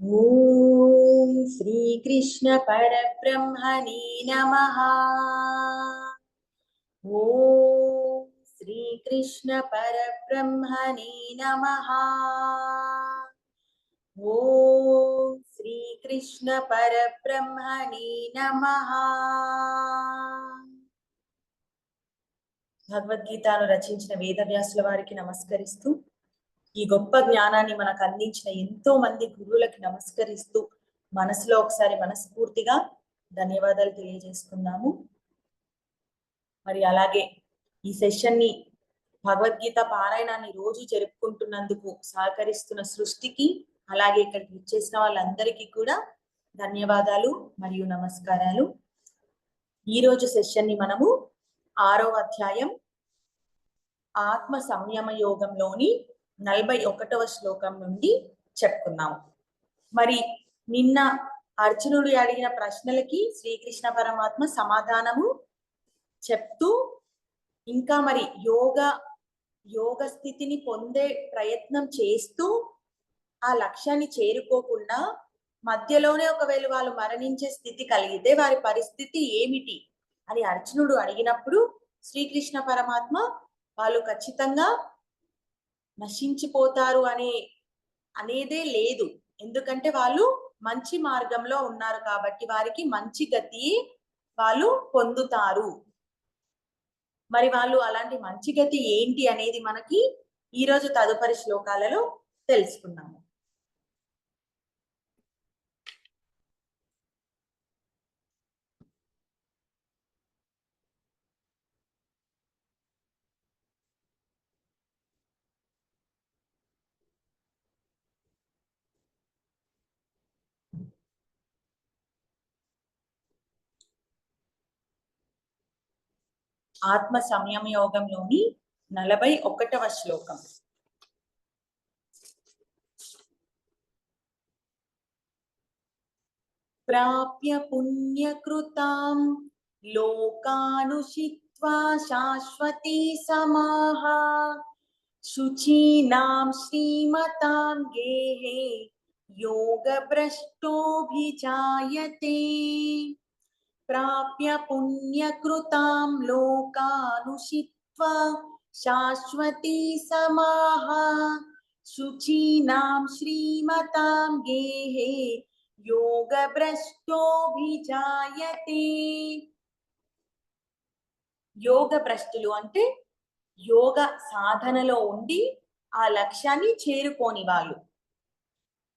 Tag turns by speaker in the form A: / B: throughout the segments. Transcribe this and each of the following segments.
A: ఓం శ్రీకృష్ణ పరబ్రహ్మణే నమ. ఓం శ్రీకృష్ణ పరబ్రహ్మణే నమ. ఓం శ్రీకృష్ణ పరబ్రహ్మణే నమ. భగవద్గీతను రచించిన వేదవ్యాసుల వారికి నమస్కరిస్తూ ఈ గొప్ప జ్ఞానాన్ని మనకు అందించిన ఎంతో మంది గురువులకి నమస్కరిస్తూ మనసులో ఒకసారి మనస్ఫూర్తిగా ధన్యవాదాలు తెలియజేసుకుందాము. మరి అలాగే ఈ సెషన్ని భగవద్గీత పారాయణాన్ని రోజు జరుపుకుంటున్నందుకు సహకరిస్తున్న సృష్టికి అలాగే ఇక్కడికి ఇచ్చేసిన వాళ్ళందరికీ కూడా ధన్యవాదాలు మరియు నమస్కారాలు. ఈ రోజు సెషన్ని మనము ఆరో అధ్యాయం ఆత్మ సంయమ యోగంలోని నలభై ఒకటవ శ్లోకం నుండి చెప్పుకున్నాము మరి నిన్న అర్జునుడు అడిగిన ప్రశ్నలకి శ్రీకృష్ణ పరమాత్మ సమాధానము చెప్తూ ఇంకా మరి యోగ యోగ స్థితిని పొందే ప్రయత్నం చేస్తూ ఆ లక్ష్యాన్ని చేరుకోకుండా మధ్యలోనే ఒకవేళ వాళ్ళు మరణించే స్థితి కలిగితే వారి పరిస్థితి ఏమిటి అని అర్జునుడు అడిగినప్పుడు శ్రీకృష్ణ పరమాత్మ వాళ్ళు ఖచ్చితంగా నశించిపోతారు అనే అనేదే లేదు. ఎందుకంటే వాళ్ళు మంచి మార్గంలో ఉన్నారు కాబట్టి వారికి మంచి గతి వాళ్ళు పొందుతారు. మరి వాళ్ళు అలాంటి మంచి గతి ఏంటి అనేది మనకి ఈరోజు తదుపరి శ్లోకాలలో తెలుసుకున్నాము ఆత్మ సంయమ యోగంలోని నలభై ఒకటవ శ్లోకం. ప్రాప్య పుణ్యకృతాం లోకానుషిత్వా శాశ్వతీ సమాహ శుచీనాం శ్రీమతాం గేహే యోగ భ్రష్టోభిజాయతే. प्राप्य पुण्यकृतां लोकानुषित्वा शाश्वती समाः शुचीनां श्रीमतां गेहे యోగభ్రష్టోభిజాయతే యోగ భ్రష్టులు అంటే యోగ సాధనలో ఉండి ఆ లక్ష్యాన్ని చేరుకోని వాళ్ళు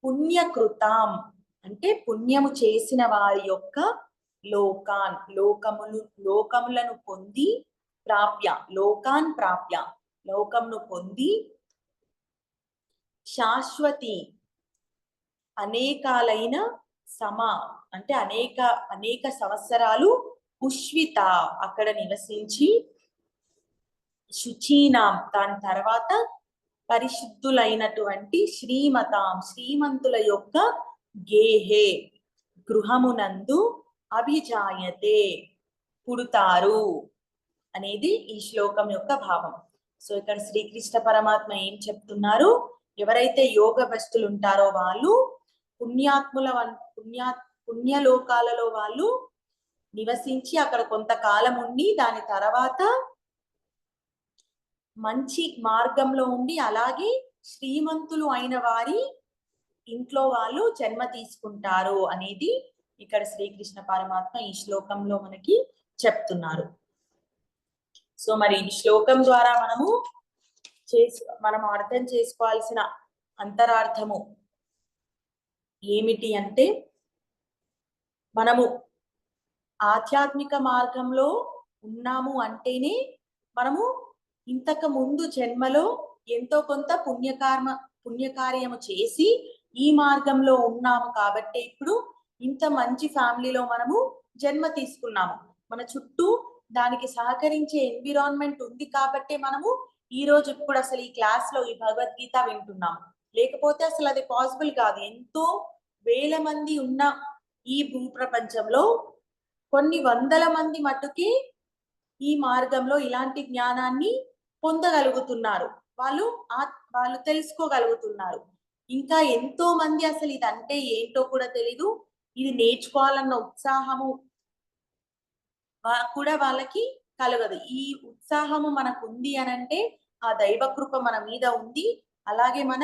A: పుణ్యకృతాం అంటే పుణ్యము చేసిన వారి యొక్క లోకాన్ లోకములు లోకములను పొంది ప్రాప్య లోకాన్ ప్రాప్య లోకమును పొంది శాశ్వతి అనేకాలైన సమ అంటే అనేక అనేక సంవత్సరాలు పుష్విత అక్కడ నివసించి శుచీనాం దాని తర్వాత పరిశుద్ధులైనటువంటి శ్రీమతాం శ్రీమంతుల యొక్క గేహే గృహమునందు అభిజాయతే పుడతారు అనేది ఈ శ్లోకం యొక్క భావం. సో ఇక్కడ శ్రీకృష్ణ పరమాత్మ ఏం చెప్తున్నారు? ఎవరైతే యోగ భస్తులు ఉంటారో వాళ్ళు పుణ్యాత్ముల వన్- పుణ్యా పుణ్యలోకాలలో వాళ్ళు నివసించి అక్కడ కొంతకాలం ఉండి దాని తర్వాత మంచి మార్గంలో ఉండి అలాగే శ్రీమంతులు అయిన వారి ఇంట్లో వాళ్ళు జన్మ తీసుకుంటారు అనేది ఇక్కడ శ్రీకృష్ణ పరమాత్మ ఈ శ్లోకంలో మనకి చెప్తున్నారు. సో మరి ఈ శ్లోకం ద్వారా మనము చేసు మనం అర్థం చేసుకోవాల్సిన అంతరార్థము ఏమిటి అంటే మనము ఆధ్యాత్మిక మార్గంలో ఉన్నాము అంటేనే మనము ఇంతకు ముందు జన్మలో ఎంతో కొంత పుణ్యకర్మ పుణ్యకార్యము చేసి ఈ మార్గంలో ఉన్నాము కాబట్టి ఇప్పుడు ఇంత మంచి ఫ్యామిలీలో మనము జన్మ తీసుకున్నాము. మన చుట్టూ దానికి సహకరించే ఎన్విరాన్మెంట్ ఉంది కాబట్టి మనము ఈ రోజు ఇప్పుడు అసలు ఈ క్లాస్లో ఈ భగవద్గీత వింటున్నాం లేకపోతే అసలు అది పాసిబుల్ కాదు. ఎంతో వేల మంది ఉన్న ఈ భూ ప్రపంచంలో కొన్ని వందల మంది మట్టుకి ఈ మార్గంలో ఇలాంటి జ్ఞానాన్ని పొందగలుగుతున్నారు. వాళ్ళు ఆ వాళ్ళు తెలుసుకోగలుగుతున్నారు. ఇంకా ఎంతో మంది అసలు ఇది అంటే ఏంటో కూడా తెలీదు. ఇది నేర్చుకోవాలన్న ఉత్సాహము కూడా వాళ్ళకి కలగదు. ఈ ఉత్సాహము మనకు ఉంది అనంటే ఆ దైవ కృప మన మీద ఉంది. అలాగే మన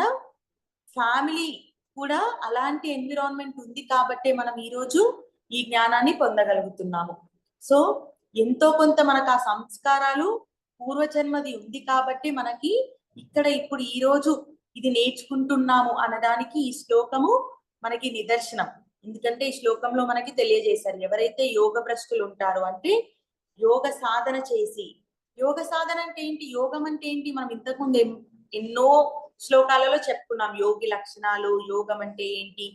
A: ఫ్యామిలీ కూడా అలాంటి ఎన్విరాన్మెంట్ ఉంది కాబట్టే మనం ఈ రోజు ఈ జ్ఞానాన్ని పొందగలుగుతున్నాము. సో ఎంతో కొంత మనకు ఆ సంస్కారాలు పూర్వజన్మది ఉంది కాబట్టి మనకి ఇక్కడ ఇప్పుడు ఈ రోజు ఇది నేర్చుకుంటున్నాము అనడానికి ఈ శ్లోకము మనకి నిదర్శనం. ఎందుకంటే ఈ శ్లోకంలో మనకి తెలియజేశారు ఎవరైతే యోగ భ్రష్టులు ఉంటారో అంటే యోగ సాధన చేసి యోగ సాధన అంటే ఏంటి? యోగం అంటే ఏంటి? మనం ఇంతకుముందు ఎన్నో శ్లోకాలలో చెప్పుకున్నాం యోగి లక్షణాలు యోగం అంటే ఏంటి?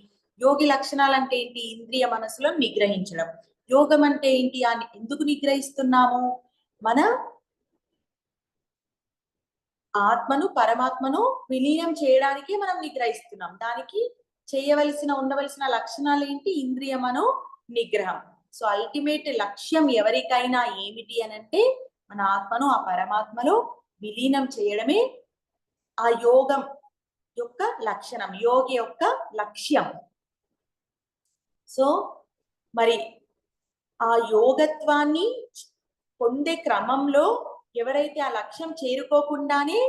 A: యోగి లక్షణాలు అంటే ఏంటి? ఇంద్రియ మనసులో నిగ్రహించడం. యోగం అంటే ఏంటి? అని ఎందుకు నిగ్రహిస్తున్నాము? మన ఆత్మను పరమాత్మను విలీనం చేయడానికి మనం నిగ్రహిస్తున్నాం. దానికి చేయవలసిన ఉండవలసిన లక్షణాలు ఏంటి? ఇంద్రియ మనో నిగ్రహం. సో అల్టిమేట్ లక్ష్యం ఎవరికైనా ఏమిటి అని అంటే మన ఆత్మను ఆ పరమాత్మలో విలీనం చేయడమే ఆ యోగం యొక్క లక్షణం యోగి యొక్క లక్ష్యం. సో మరి ఆ యోగత్వాన్ని పొందే క్రమంలో ఎవరైతే ఆ లక్ష్యం చేరుకోకుండానే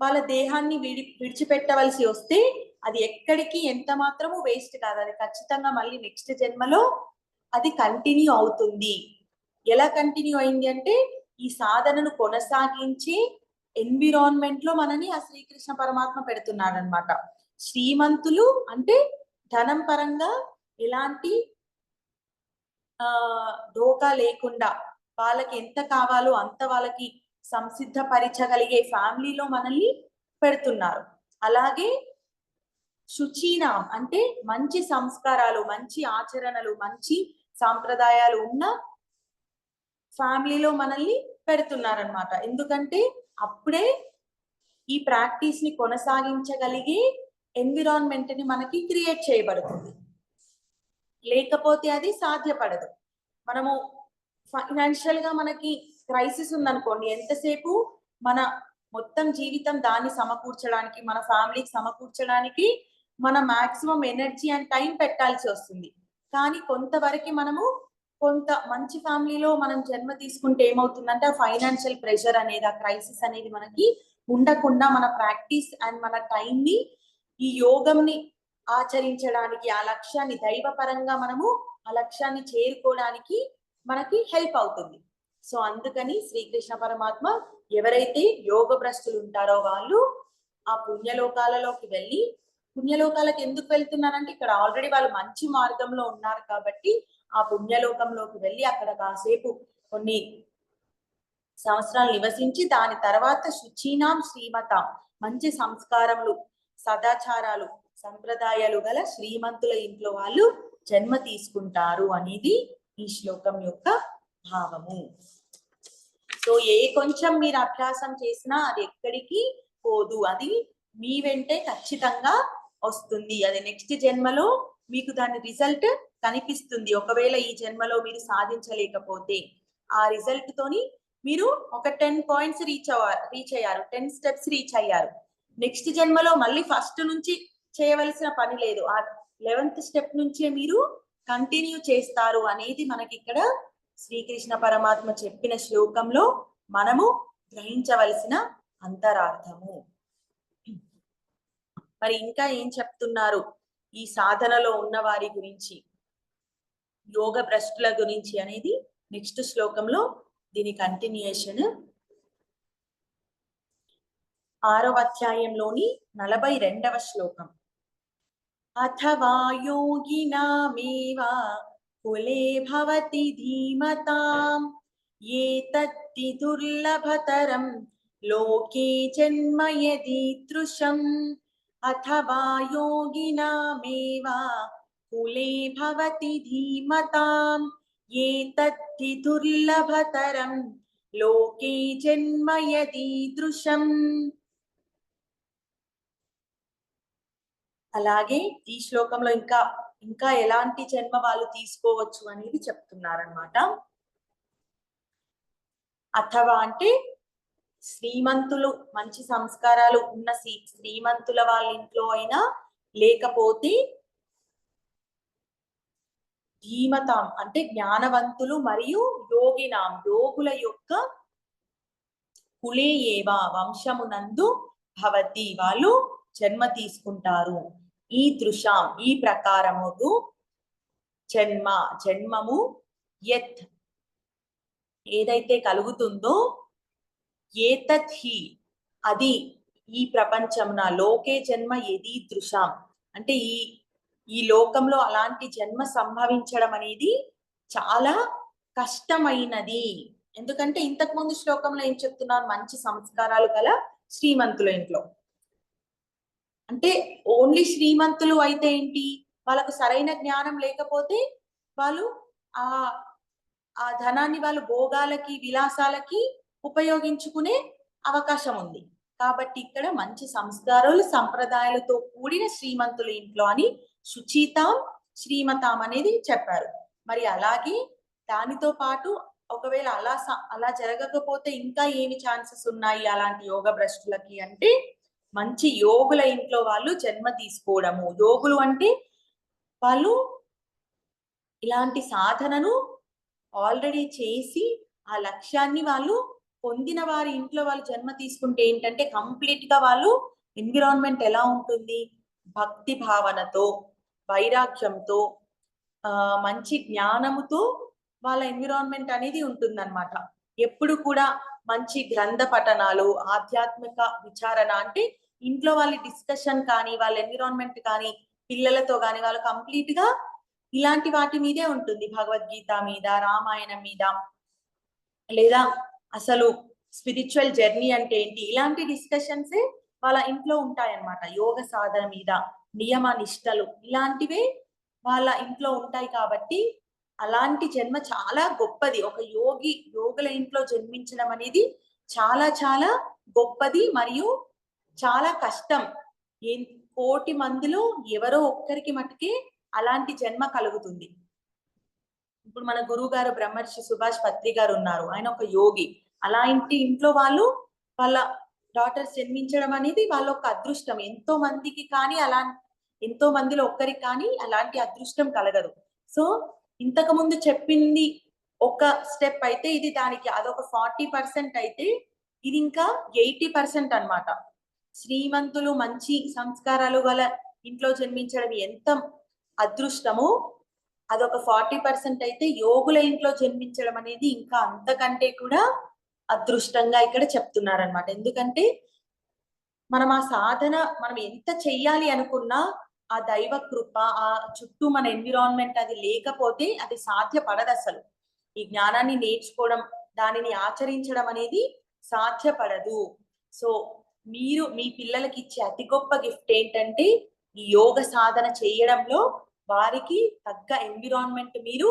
A: వాళ్ళ దేహాన్ని విడి విడిచిపెట్టవలసి వస్తే అది ఎక్కడికి ఎంత మాత్రము వేస్ట్ కాదు. అది ఖచ్చితంగా మళ్ళీ నెక్స్ట్ జన్మలో అది కంటిన్యూ అవుతుంది. ఎలా కంటిన్యూ అయింది అంటే ఈ సాధనను కొనసాగించి ఎన్విరాన్మెంట్లో మనని ఆ శ్రీకృష్ణ పరమాత్మ పెడుతున్నాడు అనమాట శ్రీమంతులు అంటే ధనం పరంగా ఎలాంటి ఆ ఢోకా లేకుండా వాళ్ళకి ఎంత కావాలో అంత వాళ్ళకి సంసిద్ధపరచగలిగే ఫ్యామిలీలో మనల్ని పెడుతున్నారు. అలాగే శుచీనాం అంటే మంచి సంస్కారాలు మంచి ఆచరణలు మంచి సాంప్రదాయాలు ఉన్న ఫ్యామిలీలో మనల్ని పెడుతున్నారనమాట ఎందుకంటే అప్పుడే ఈ ప్రాక్టీస్ని కొనసాగించగలిగే ఎన్విరాన్మెంట్ని మనకి క్రియేట్ చేయబడుతుంది. లేకపోతే అది సాధ్యపడదు. మనము ఫైనాన్షియల్గా మనకి క్రైసిస్ ఉందనుకోండి ఎంతసేపు మన మొత్తం జీవితం దాన్ని సమకూర్చడానికి మన ఫ్యామిలీకి సమకూర్చడానికి మన మాక్సిమం ఎనర్జీ అండ్ టైం పెట్టాల్సి వస్తుంది. కానీ కొంతవరకు మనము కొంత మంచి ఫ్యామిలీలో మనం జన్మ తీసుకుంటే ఏమవుతుందంటే ఆ ఫైనాన్షియల్ ప్రెషర్ అనేది ఆ క్రైసిస్ అనేది మనకి ఉండకుండా మన ప్రాక్టీస్ అండ్ మన టైం ని ఈ యోగంని ఆచరించడానికి ఆ లక్ష్యాన్ని దైవపరంగా మనము ఆ లక్ష్యాన్ని చేరుకోవడానికి మనకి హెల్ప్ అవుతుంది. సో అందుకని శ్రీకృష్ణ పరమాత్మ ఎవరైతే యోగ భ్రష్టులు ఉంటారో వాళ్ళు ఆ పుణ్యలోకాలలోకి వెళ్ళి పుణ్యలోకాలకు ఎందుకు వెళ్తున్నారంటే ఇక్కడ ఆల్రెడీ వాళ్ళు మంచి మార్గంలో ఉన్నారు కాబట్టి ఆ పుణ్యలోకంలోకి వెళ్ళి అక్కడ కాసేపు కొన్ని సంవత్సరాలు నివసించి దాని తర్వాత శుచీనాం శ్రీమత. మంచి సంస్కారములు సదాచారాలు సంప్రదాయాలు గల శ్రీమంతుల ఇంట్లో వాళ్ళు జన్మ తీసుకుంటారు అనేది ఈ శ్లోకం యొక్క భావము. సో ఏ కొంచెం మీరు అభ్యాసం చేసినా అది ఎక్కడికి పోదు. అది మీ వెంటే ఖచ్చితంగా వస్తుంది. అది నెక్స్ట్ జన్మలో మీకు దాని రిజల్ట్ కనిపిస్తుంది. ఒకవేళ ఈ జన్మలో మీరు సాధించలేకపోతే ఆ రిజల్ట్ తోని మీరు ఒక టెన్ పాయింట్స్ రీచ్ అవ్వారు రీచ్ అయ్యారు. టెన్ స్టెప్స్ రీచ్ అయ్యారు. నెక్స్ట్ జన్మలో మళ్ళీ ఫస్ట్ నుంచి చేయవలసిన పని లేదు. ఆ లెవెన్త్ స్టెప్ నుంచే మీరు కంటిన్యూ చేస్తారు అనేది మనకి ఇక్కడ శ్రీకృష్ణ పరమాత్మ చెప్పిన శ్లోకంలో మనము గ్రహించవలసిన అంతరార్థము. మరి ఇంకా ఏం చెప్తున్నారు ఈ సాధనలో ఉన్న వారి గురించి? యోగ భ్రష్టుల గురించి అనేది నెక్స్ట్ శ్లోకంలో దీని కంటిన్యూయేషన్ ఆరవ అధ్యాయంలోని నలభై రెండవ శ్లోకం. అథవా యోగినామేవా కులే భవతి ధీమతాం ఏతత్తి దుర్లభతరం లోకే జన్మ అథవా యోగినామేవ కులే భవతి ధీమతాం ఏతత్తి దుర్లభతరం లోకే జన్మ యదీదృశం అలాగే ఈ శ్లోకంలో ఇంకా ఇంకా ఎలాంటి జన్మ వాళ్ళు తీసుకోవచ్చు అనేది చెప్తున్నారనమాట అథవా అంటే శ్రీమంతులు మంచి సంస్కారాలు ఉన్న శ్రీమంతుల వాళ్ళ ఇంట్లో అయినా లేకపోతే ధీమతాం అంటే జ్ఞానవంతులు మరియు యోగినాం. యోగుల యొక్క కులే ఏవా? వంశమునందు భవతి వాళ్ళు జన్మ తీసుకుంటారు. ఈ దృశాం ఈ ప్రకారముగు జన్మ జన్మము యత్ ఏదైతే కలుగుతుందో ఏతత్ హి. అది ఈ ప్రపంచమున లోకే జన్మ ఎది దృశాం. అంటే ఈ ఈ లోకంలో అలాంటి జన్మ సంభవించడం అనేది చాలా కష్టమైనది. ఎందుకంటే ఇంతకు ముందు శ్లోకంలో ఏం చెప్తున్నారు మంచి సంస్కారాలు గల శ్రీమంతుల ఇంట్లో. అంటే ఓన్లీ శ్రీమంతులు అయితే ఏంటి? వాళ్ళకు సరైన జ్ఞానం లేకపోతే వాళ్ళు ఆ ఆ ధనాన్ని వాళ్ళు భోగాలకి విలాసాలకి ఉపయోగించుకునే అవకాశం ఉంది. కాబట్టి ఇక్కడ మంచి సంస్కారాలు సంప్రదాయాలతో కూడిన శ్రీమంతుల ఇంట్లో అని శుచితాం శ్రీమతాం అనేది చెప్పారు. మరి అలాగే దానితో పాటు ఒకవేళ అలా అలా జరగకపోతే ఇంకా ఏమి ఛాన్సెస్ ఉన్నాయి అలాంటి యోగ భ్రష్టులకి అంటే మంచి యోగుల ఇంట్లో వాళ్ళు జన్మ తీసుకోవడము. యోగులు అంటే వాళ్ళు ఇలాంటి సాధనను ఆల్రెడీ చేసి ఆ లక్ష్యాన్ని వాళ్ళు పొందిన వారి ఇంట్లో వాళ్ళు జన్మ తీసుకుంటే ఏంటంటే కంప్లీట్గా వాళ్ళు ఎన్విరాన్మెంట్ ఎలా ఉంటుంది? భక్తి భావనతో వైరాగ్యంతో ఆ మంచి జ్ఞానముతో వాళ్ళ ఎన్విరాన్మెంట్ అనేది ఉంటుందన్నమాట. ఎప్పుడు కూడా మంచి గ్రంథ పఠనాలు ఆధ్యాత్మిక విచారణ అంటే ఇంట్లో వాళ్ళ డిస్కషన్ కానీ వాళ్ళ ఎన్విరాన్మెంట్ కానీ పిల్లలతో కానీ వాళ్ళు కంప్లీట్గా ఇలాంటి వాటి మీదే ఉంటుంది. భగవద్గీత మీద రామాయణం మీద లేదా అసలు స్పిరిచువల్ జర్నీ అంటే ఏంటి? ఇలాంటి డిస్కషన్స్ వాళ్ళ ఇంట్లో ఉంటాయన్నమాట. యోగ సాధన మీద నియమ నిష్టలు ఇలాంటివే వాళ్ళ ఇంట్లో ఉంటాయి కాబట్టి అలాంటి జన్మ చాలా గొప్పది. ఒక యోగి యోగుల ఇంట్లో జన్మించడం అనేది చాలా చాలా గొప్పది మరియు చాలా కష్టం. కోటి మందిలో ఎవరో ఒక్కరికి మటుకే అలాంటి జన్మ కలుగుతుంది. ఇప్పుడు మన గురువు గారు బ్రహ్మర్షి సుభాష్ పత్రి గారు ఉన్నారు. ఆయన ఒక యోగి. అలాంటి ఇంట్లో వాళ్ళు వాళ్ళ డాటర్స్ జన్మించడం అనేది వాళ్ళ ఒక అదృష్టం. ఎంతో మందికి కానీ అలా ఎంతో మందిలో ఒక్కరికి కానీ అలాంటి అదృష్టం కలగదు. సో ఇంతకు ముందు చెప్పింది ఒక స్టెప్ అయితే ఇది దానికి. అదొక ఫార్టీ పర్సెంట్ అయితే ఇది ఇంకా ఎయిటీ పర్సెంట్ అన్నమాట. శ్రీమంతులు మంచి సంస్కారాలు గల ఇంట్లో జన్మించడం ఎంత అదృష్టము అదొక ఫార్టీ పర్సెంట్ అయితే యోగుల ఇంట్లో జన్మించడం అనేది ఇంకా అంతకంటే కూడా అదృష్టంగా ఇక్కడ చెప్తున్నారనమాట ఎందుకంటే మనం ఆ సాధన మనం ఎంత చెయ్యాలి అనుకున్నా ఆ దైవ కృప ఆ చుట్టూ మన ఎన్విరాన్మెంట్ అది లేకపోతే అది సాధ్యపడదు అసలు. ఈ జ్ఞానాన్ని నేర్చుకోవడం దానిని ఆచరించడం అనేది సాధ్యపడదు. సో మీరు మీ పిల్లలకి ఇచ్చే అతి గొప్ప గిఫ్ట్ ఏంటంటే ఈ యోగ సాధన చేయడంలో వారికి తగ్గ ఎన్విరాన్మెంట్ మీరు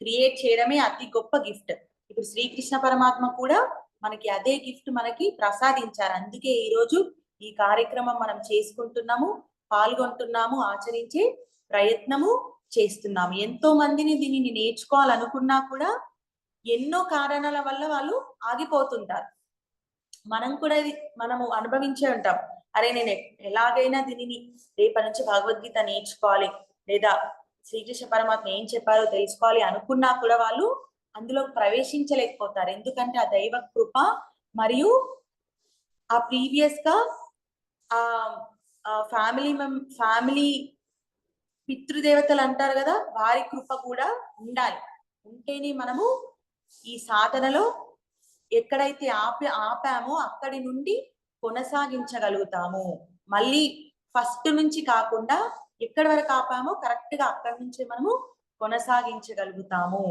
A: క్రియేట్ చేయడమే అతి గొప్ప గిఫ్ట్ ఇప్పుడు శ్రీకృష్ణ పరమాత్మ కూడా మనకి అదే గిఫ్ట్ మనకి ప్రసాదించారు. అందుకే ఈ రోజు ఈ కార్యక్రమం మనం చేసుకుంటున్నాము పాల్గొంటున్నాము ఆచరించే ప్రయత్నము చేస్తున్నాము. ఎంతో మందిని దీనిని నేర్చుకోవాలనుకున్నా కూడా ఎన్నో కారణాల వల్ల వాళ్ళు ఆగిపోతుంటారు. మనం కూడా ఇది మనము అనుభవించే ఉంటాం. అరే నేను ఎలాగైనా దీనిని రేపటి నుంచి భగవద్గీత నేర్చుకోవాలి. లేదా శ్రీకృష్ణ పరమాత్మ ఏం చెప్పారో తెలుసుకోవాలి అనుకున్నా కూడా వాళ్ళు అందులో ప్రవేశించలేకపోతారు. ఎందుకంటే ఆ దైవ కృప మరియు ఆ ప్రీవియస్గా ఆ ఫ్యామిలీ మెం ఫ్యామిలీ పితృదేవతలు అంటారు కదా వారి కృప కూడా ఉండాలి. ఉంటేనే మనము ఈ సాధనలో ఎక్కడైతే ఆపి ఆపామో అక్కడి నుండి కొనసాగించగలుగుతాము. మళ్ళీ ఫస్ట్ నుంచి కాకుండా ఎక్కడి వరకు ఆపామో కరెక్ట్గా అక్కడి నుంచి మనము కొనసాగించగలుగుతాము.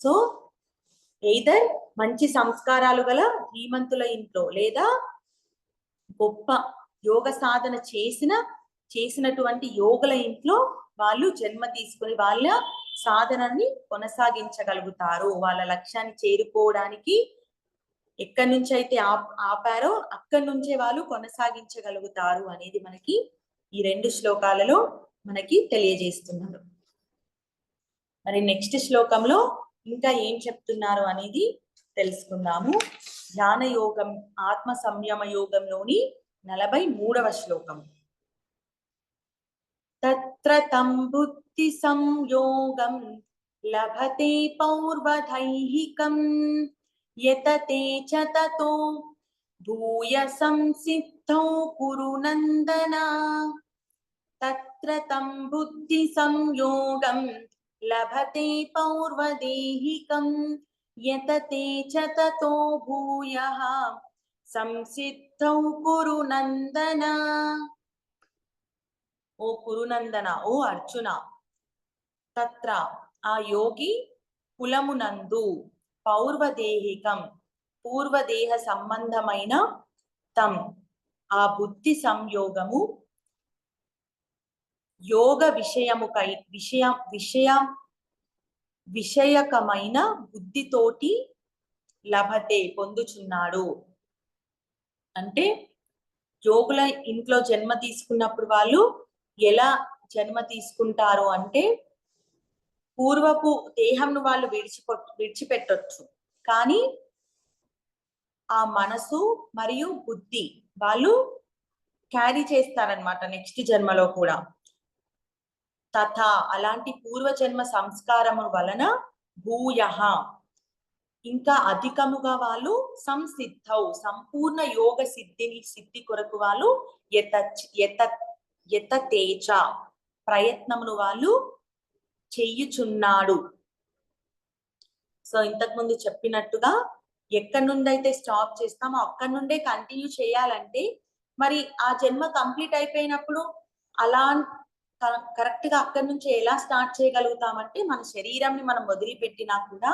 A: సో ఎయిదర్ మంచి సంస్కారాలు గల ధీమంతుల ఇంట్లో లేదా గొప్ప యోగ సాధన చేసిన చేసినటువంటి యోగుల ఇంట్లో వాళ్ళు జన్మ తీసుకుని వాళ్ళ సాధనని కొనసాగించగలుగుతారు. వాళ్ళ లక్ష్యాన్ని చేరుకోవడానికి ఎక్కడి నుంచి అయితే ఆపారో అక్కడి నుంచే వాళ్ళు కొనసాగించగలుగుతారు అనేది మనకి ఈ రెండు శ్లోకాలలో మనకి తెలియజేస్తున్నారు. మరి నెక్స్ట్ శ్లోకంలో ఇంకా ఏం చెప్తున్నారు అనేది తెలుసుకుందాము. ధ్యాన యోగం ఆత్మ సంయమ యోగంలోని నలభై మూడవ శ్లోకం. తత్ర తం బుద్ధి సంయోగం లభతే పౌర్వధైహికం యతతే చ తతో భూయ సంసిద్ధౌ కురు నందన తత్ర తం బుద్ధి సంయోగం లభతే పౌర్వదేహికం యతతే చతతో భూయ సంసిద్ధౌ కురు నందన ఓ కురునందన ఓ అర్జున తత్ర ఆ యోగి కులమునందు పౌర్వదేహికం పూర్వదేహ సంబంధమైన తం ఆ బుద్ధి సంయోగము యోగ విషయముకై విషయ విషయ విషయకమైన బుద్ధితోటి లభతే పొందుచున్నాడు. అంటే యోగుల ఇంట్లో జన్మ తీసుకున్నప్పుడు వాళ్ళు ఎలా జన్మ తీసుకుంటారు అంటే పూర్వపు దేహంను వాళ్ళు విడిచిపొ విడిచిపెట్టొచ్చు. కానీ ఆ మనసు మరియు బుద్ధి వాళ్ళు క్యారీ చేస్తారనమాట నెక్స్ట్ జన్మలో కూడా. తథ అలాంటి పూర్వ జన్మ సంస్కారము వలన భూయ. ఇంకా అధికముగా వాళ్ళు సంసిద్ధౌ సంపూర్ణ యోగ సిద్ధిని సిద్ధి కొరకు వాళ్ళు యత యత ఎత తేజ ప్రయత్నమును వాళ్ళు చెయ్యుచున్నాడు సో ఇంతకు ముందు చెప్పినట్టుగా ఎక్కడి నుండి అయితే స్టాప్ చేస్తామో అక్కడి నుండే కంటిన్యూ చేయాలంటే మరి ఆ జన్మ కంప్లీట్ అయిపోయినప్పుడు అలా కరెక్ట్గా అక్కడి నుంచి ఎలా స్టార్ట్ చేయగలుగుతామంటే మన శరీరంని మనం వదిలిపెట్టినా కూడా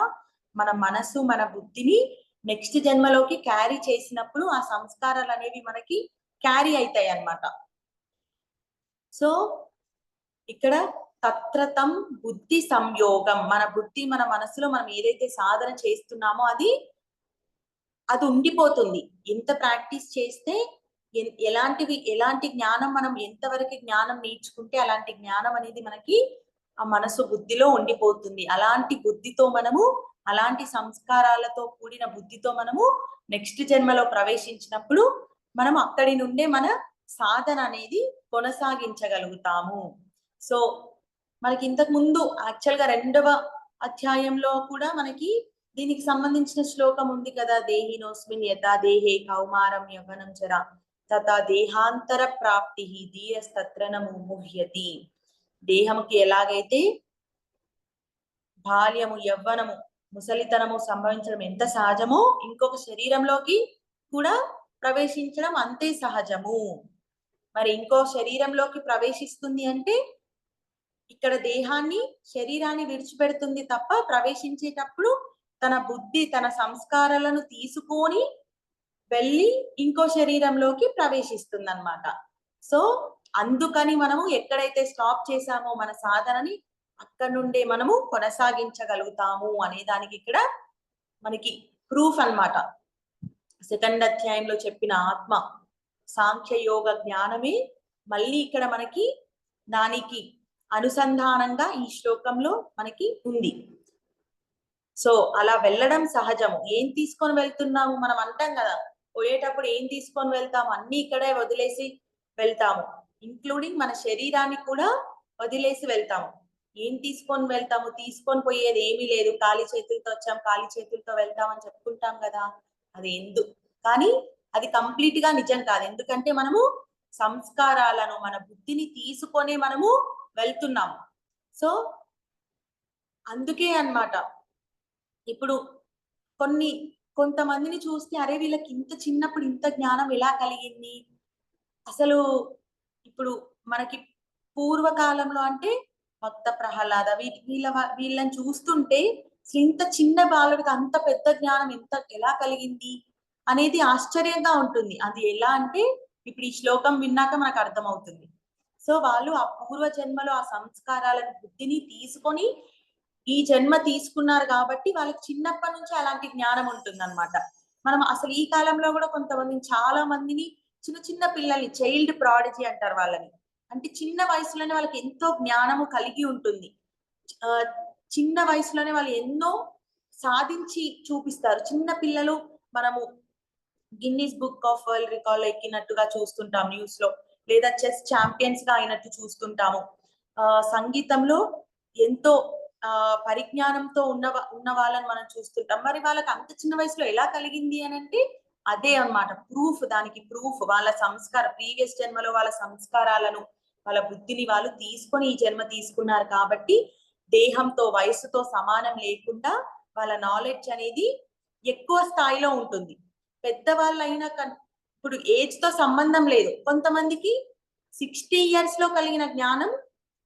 A: మన మనసు మన బుద్ధిని నెక్స్ట్ జన్మలోకి క్యారీ చేసినప్పుడు ఆ సంస్కారాలు అనేవి మనకి క్యారీ అవుతాయి అన్నమాట. సో ఇక్కడ తత్రతం బుద్ధి సంయోగం. మన బుద్ధి మన మనసులో మనం ఏదైతే సాధన చేస్తున్నామో అది అది ఉండిపోతుంది. ఎంత ప్రాక్టీస్ చేస్తే ఎలాంటివి ఎలాంటి జ్ఞానం మనం ఎంతవరకు జ్ఞానం నేర్చుకుంటే అలాంటి జ్ఞానం అనేది మనకి ఆ మనసు బుద్ధిలో ఉండిపోతుంది. అలాంటి బుద్ధితో మనము అలాంటి సంస్కారాలతో కూడిన బుద్ధితో మనము నెక్స్ట్ జన్మలో ప్రవేశించినప్పుడు మనం అక్కడి నుండే మన సాధన అనేది కొనసాగించగలుగుతాము. సో మనకి ఇంతకు ముందు యాక్చువల్గా రెండవ అధ్యాయంలో కూడా మనకి దీనికి సంబంధించిన శ్లోకం ఉంది కదా దేహినోస్మిన్ యథా దేహే కౌమారం యవ్వనం చర. తథా దేహాంతర ప్రాప్తి దీయస్తత్రనము ముహ్యతి. దేహముకి ఎలాగైతే బాల్యము యవ్వనము ముసలితనము సంభవించడం ఎంత సహజమో ఇంకొక శరీరంలోకి కూడా ప్రవేశించడం అంతే సహజము. మరి ఇంకో శరీరంలోకి ప్రవేశిస్తుంది అంటే ఇక్కడ దేహాన్ని శరీరాన్ని విడిచిపెడుతుంది తప్ప ప్రవేశించేటప్పుడు తన బుద్ధి తన సంస్కారాలను తీసుకొని వెళ్ళి ఇంకో శరీరంలోకి ప్రవేశిస్తుంది అనమాట సో అందుకని మనము ఎక్కడైతే స్టాప్ చేశామో మన సాధనని అక్కడ నుండే మనము కొనసాగించగలుగుతాము అనే దానికి ఇక్కడ మనకి ప్రూఫ్ అన్నమాట. సెకండ్ అధ్యాయంలో చెప్పిన ఆత్మ సాంఖ్యయోగ జ్ఞానమే మళ్ళీ ఇక్కడ మనకి దానికి అనుసంధానంగా ఈ శ్లోకంలో మనకి ఉంది. సో అలా వెళ్ళడం సహజము. ఏం తీసుకొని వెళ్తున్నాము మనం అంటాం కదా? పోయేటప్పుడు ఏం తీసుకొని వెళ్తాము అన్ని ఇక్కడే వదిలేసి వెళ్తాము. ఇంక్లూడింగ్ మన శరీరాన్ని కూడా వదిలేసి వెళ్తాము. ఏం తీసుకొని వెళ్తాము? తీసుకొని పోయేది ఏమీ లేదు. ఖాళీ చేతులతో వచ్చాం ఖాళీ చేతులతో వెళ్తామని చెప్పుకుంటాం కదా. అది ఎందు కానీ అది కంప్లీట్గా నిజం కాదు. ఎందుకంటే మనము సంస్కారాలను మన బుద్ధిని తీసుకొనే మనము వెళ్తున్నాము. సో అందుకే అన్నమాట. ఇప్పుడు కొన్ని కొంతమందిని చూస్తే అరే వీళ్ళకి ఇంత చిన్నప్పుడు ఇంత జ్ఞానం ఎలా కలిగింది? అసలు ఇప్పుడు మనకి పూర్వకాలంలో అంటే భక్త ప్రహ్లాద వీళ్ళ వీళ్ళని చూస్తుంటే అసలు ఇంత చిన్న బాలుడికి అంత పెద్ద జ్ఞానం ఎంత ఎలా కలిగింది? అనేది ఆశ్చర్యంగా ఉంటుంది. అది ఎలా అంటే ఇప్పుడు ఈ శ్లోకం విన్నాక మనకు అర్థమవుతుంది. సో వాళ్ళు ఆ పూర్వ జన్మలో ఆ సంస్కారాలను బుద్ధిని తీసుకొని ఈ జన్మ తీసుకున్నారు కాబట్టి వాళ్ళకి చిన్నప్పటి నుంచి అలాంటి జ్ఞానం ఉంటుంది మనం అసలు ఈ కాలంలో కూడా కొంతమంది చాలా మందిని చిన్న చిన్న పిల్లల్ని చైల్డ్ ప్రాడజీ అంటారు వాళ్ళని. అంటే చిన్న వయసులోనే వాళ్ళకి ఎంతో జ్ఞానము కలిగి ఉంటుంది. ఆ, చిన్న వయసులోనే వాళ్ళు ఎన్నో సాధించి చూపిస్తారు. చిన్న పిల్లలు మనము Guinness book of world record ఎక్కినట్టుగా చూస్తుంటాం న్యూస్లో లేదా చెస్ ఛాంపియన్స్గా అయినట్టు చూస్తుంటాము. ఆ సంగీతంలో ఎంతో పరిజ్ఞానంతో ఉన్న ఉన్న వాళ్ళని మనం చూస్తుంటాం. మరి వాళ్ళకి అంత చిన్న వయసులో ఎలా కలిగింది అని అంటే అదే అన్నమాట. ప్రూఫ్ దానికి ప్రూఫ్. వాళ్ళ సంస్కార ప్రీవియస్ జన్మలో వాళ్ళ సంస్కారాలను వాళ్ళ బుద్ధిని వాళ్ళు తీసుకొని ఈ జన్మ తీసుకున్నారు కాబట్టి దేహంతో వయసుతో సమానం లేకుండా వాళ్ళ నాలెడ్జ్ అనేది ఎక్కువ స్థాయిలో ఉంటుంది. పెద్దవాళ్ళైనా కన్- ఇప్పుడు ఏజ్తో సంబంధం లేదు. కొంతమందికి సిక్స్టీ ఇయర్స్లో కలిగిన జ్ఞానం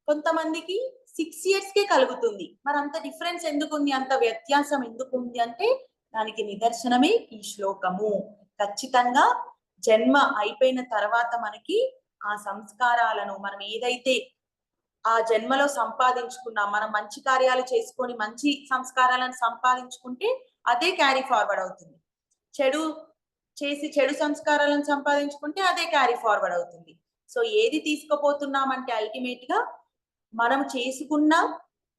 A: కొంతమందికి సిక్స్ ఇయర్స్ కే కలుగుతుంది. మరి అంత డిఫరెన్స్ ఎందుకుంది? అంత వ్యత్యాసం ఎందుకుంది? అంటే దానికి నిదర్శనమే ఈ శ్లోకము. ఖచ్చితంగా జన్మ అయిపోయిన తర్వాత మనకి ఆ సంస్కారాలను మనం ఏదైతే ఆ జన్మలో సంపాదించుకున్నాం మనం మంచి కార్యాలు చేసుకొని మంచి సంస్కారాలను సంపాదించుకుంటే అదే క్యారీ ఫార్వర్డ్ అవుతుంది. చెడు చేసి చెడు సంస్కారాలను సంపాదించుకుంటే అదే క్యారీ ఫార్వర్డ్ అవుతుంది. సో ఏది తీసుకుపోతున్నామంటే అల్టిమేట్గా మనం చేసుకున్న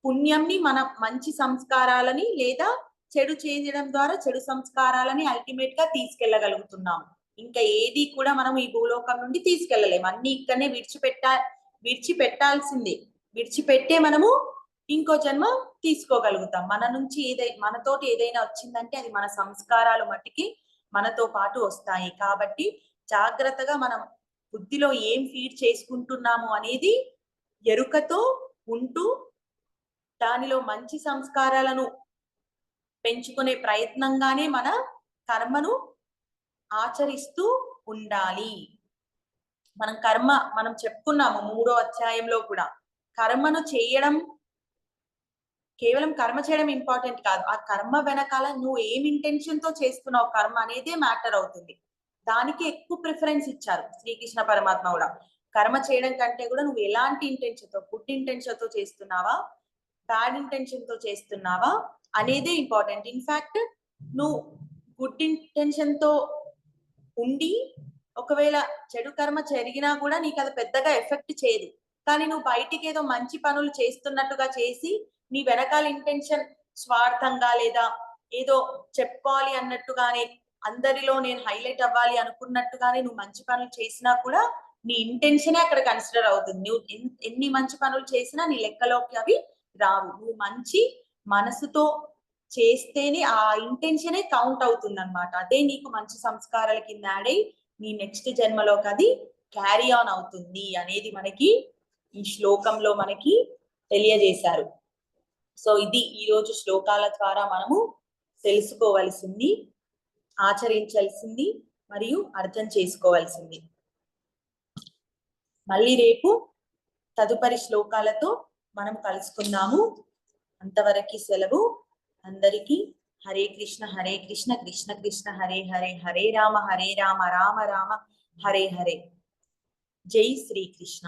A: పుణ్యంని మన మంచి సంస్కారాలని లేదా చెడు చేయడం ద్వారా చెడు సంస్కారాలని అల్టిమేట్గా తీసుకెళ్ళగలుగుతున్నాం. ఇంకా ఏది కూడా మనం ఈ భూలోకం నుండి తీసుకెళ్ళలేము అన్ని ఇక్కడనే విడిచిపెట్టా విడిచిపెట్టాల్సిందే. విడిచిపెట్టే మనము ఇంకో జన్మ తీసుకోగలుగుతాం. మన నుంచి ఏదై మనతోటి ఏదైనా వచ్చిందంటే అది మన సంస్కారాలు మట్టికి మనతో పాటు వస్తాయి. కాబట్టి జాగ్రత్తగా మనం బుద్ధిలో ఏం ఫీడ్ చేసుకుంటున్నాము అనేది ఎరుకతో ఉంటూ దానిలో మంచి సంస్కారాలను పెంచుకునే ప్రయత్నంగానే మన కర్మను ఆచరిస్తూ ఉండాలి. మనం కర్మ మనం చెప్పుకున్నాము మూడో అధ్యాయంలో కూడా. కర్మను చేయడం కేవలం కర్మ చేయడం ఇంపార్టెంట్ కాదు. ఆ కర్మ వెనకాల నువ్వు ఏం ఇంటెన్షన్తో చేస్తున్నావు కర్మ అనేదే మ్యాటర్ అవుతుంది. దానికి ఎక్కువ ప్రిఫరెన్స్ ఇచ్చారు శ్రీకృష్ణ పరమాత్మ కూడా. కర్మ చేయడం కంటే కూడా నువ్వు ఎలాంటి ఇంటెన్షన్తో గుడ్ ఇంటెన్షన్తో చేస్తున్నావా? బ్యాడ్ ఇంటెన్షన్తో చేస్తున్నావా? అనేదే ఇంపార్టెంట్ ఇన్ఫాక్ట్ నువ్వు గుడ్ ఇంటెన్షన్తో ఉండి ఒకవేళ చెడు కర్మ జరిగినా కూడా నీకు అది పెద్దగా ఎఫెక్ట్ చేయదు. కానీ నువ్వు బయటికి ఏదో మంచి పనులు చేస్తున్నట్టుగా చేసి నీ వెనకాల ఇంటెన్షన్ స్వార్థంగా లేదా ఏదో చెప్పుకోవాలి అన్నట్టుగానే అందరిలో నేను హైలైట్ అవ్వాలి అనుకున్నట్టుగానే నువ్వు మంచి పనులు చేసినా కూడా నీ ఇంటెన్షనే అక్కడ కన్సిడర్ అవుతుంది. నువ్వు ఎన్ని మంచి పనులు చేసినా నీ లెక్కలోకి అవి రావు. నువ్వు మంచి మనసుతో చేస్తేనే ఆ ఇంటెన్షనే కౌంట్ అవుతుంది అనమాట అదే నీకు మంచి సంస్కారాల కింద యాడ్ అయి నీ నెక్స్ట్ జన్మలోకి అది క్యారీ ఆన్ అవుతుంది అనేది మనకి ఈ శ్లోకంలో మనకి తెలియజేశారు. సో ఇది ఈ రోజు శ్లోకాల ద్వారా మనము తెలుసుకోవలసింది ఆచరించాల్సింది మరియు అర్థం చేసుకోవాల్సింది. మళ్ళీ రేపు తదుపరి శ్లోకాలతో మనం కలుసుకుందాము. అంతవరకు సెలవు. అందరికీ హరే కృష్ణ హరే కృష్ణ కృష్ణ కృష్ణ హరే హరే హరే రామ హరే రామ రామ రామ హరే హరే. జై శ్రీకృష్ణ